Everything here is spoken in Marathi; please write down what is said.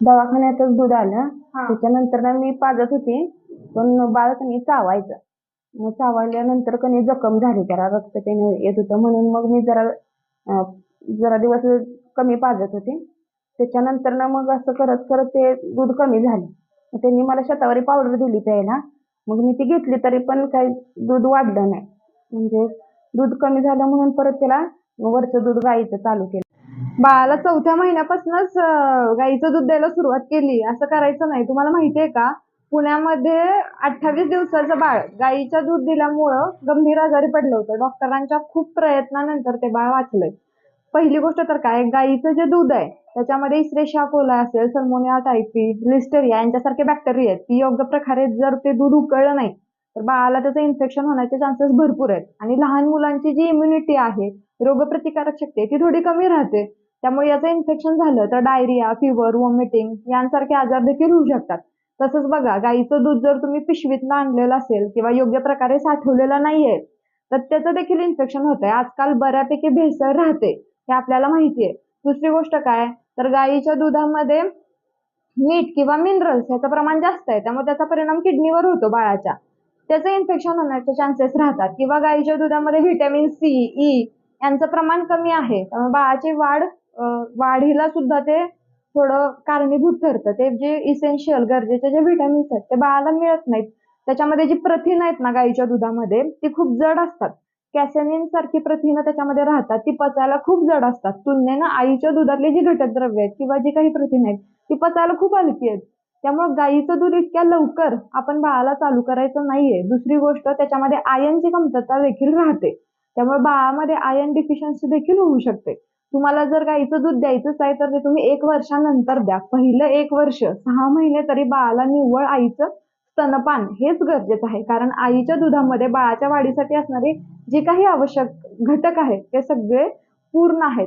दवाखान्यातच दूध आलं. हा. त्याच्यानंतर ना मी पाजत होती. पण बाळ कणी चावायचं. मग चावल्यानंतर कणी जखम झाली. त्याला रक्त त्याने येत होतं. म्हणून मग मी जरा अं, जरा दिवस कमी पाजत होते. त्याच्यानंतर ना मग असं करत करत ते दूध कमी झालं. मग त्यांनी मला शतावरी पावडर दिली प्यायला. मग मी ती घेतली तरी पण काही दूध वाढलं नाही. म्हणजे दूध कमी झालं म्हणून परत त्याला वरचं दूध गाईचं चालू केलं. बाळाला चौथ्या महिन्यापासूनच गाईचं दूध द्यायला सुरुवात केली. असं करायचं नाही. तुम्हाला माहितीये का? पुण्यामध्ये अठ्ठावीस दिवसाचं बाळ गाईचं दूध दिल्यामुळं गंभीर आजारी पडलं होतं. डॉक्टरांच्या खूप प्रयत्नानंतर ते बाळ वाचलंय. पहिली गोष्ट तर काय? गाईचं जे दूध आहे त्याच्यामध्ये इस्रेशा कोला असेल सल्मोनिया टायपी लिस्टेरिया यांच्यासारखे बॅक्टेरिया आहेत. ती योग्य प्रकारे जर ते दूध उकळलं नाही तर बाळाला त्याचं इन्फेक्शन होण्याचे चान्सेस भरपूर आहेत. आणि लहान मुलांची जी इम्युनिटी आहे रोगप्रतिकारक शक्ती आहे ती थोडी कमी राहते. त्यामुळे याचं इन्फेक्शन झालं तर डायरिया फिवर वॉमिटिंग यांसारखे आजार देखील होऊ शकतात. तसंच बघा गाईचं दूध जर तुम्ही पिशवीतनं आणलेलं असेल किंवा योग्य प्रकारे साठवलेलं नाहीये तर त्याचं देखील इन्फेक्शन होतंय. आजकाल बऱ्यापैकी भेसळ राहते हे आपल्याला माहिती आहे. दुसरी गोष्ट काय? तर गाईच्या दुधामध्ये मीठ किंवा मिनरल्स याचं प्रमाण जास्त आहे त्यामुळे त्याचा परिणाम किडनीवर होतो बाळाच्या. त्याचं इन्फेक्शन होण्याचे चान्सेस राहतात. किंवा गाईच्या दुधामध्ये व्हिटॅमिन सी ई यांचं प्रमाण कमी आहे. त्यामुळे बाळाची वाढ वाढीला सुद्धा ते थोडं कारणीभूत ठरतं. ते जे इसेन्शियल गरजेचे जे व्हिटॅमिन्स आहेत ते बाळाला मिळत नाहीत. त्याच्यामध्ये जी प्रथिनं आहेत ना गाईच्या दुधामध्ये ती खूप जड असतात. कॅसेनिन सारखी प्रथिनं त्याच्यामध्ये राहतात. ती पचायला खूप जड असतात. तुलनेनं आईच्या दुधातले जी घटक द्रव्य आहेत किंवा जी काही प्रथिन आहेत ती पचायला खूप हलकी आहेत. त्यामुळे गाईचं दूध इतक्या लवकर आपण बाळाला चालू करायचं नाहीये. दुसरी गोष्ट त्याच्यामध्ये आयनची कमतरता देखील राहते. त्यामुळे बाळामध्ये आयन डिफिशियन्सी देखील होऊ शकते. तुम्हाला जर गाईचं दूध द्यायचंच आहे तर ते तुम्ही एक वर्षानंतर द्या. पहिलं एक वर्ष सहा महिने तरी बाळाला निव्वळ आईचं स्तनपान हेच गरजेचं आहे. कारण आईच्या दुधामध्ये बाळाच्या वाढीसाठी असणारे जे काही आवश्यक घटक आहेत ते सगळे पूर्ण आहेत.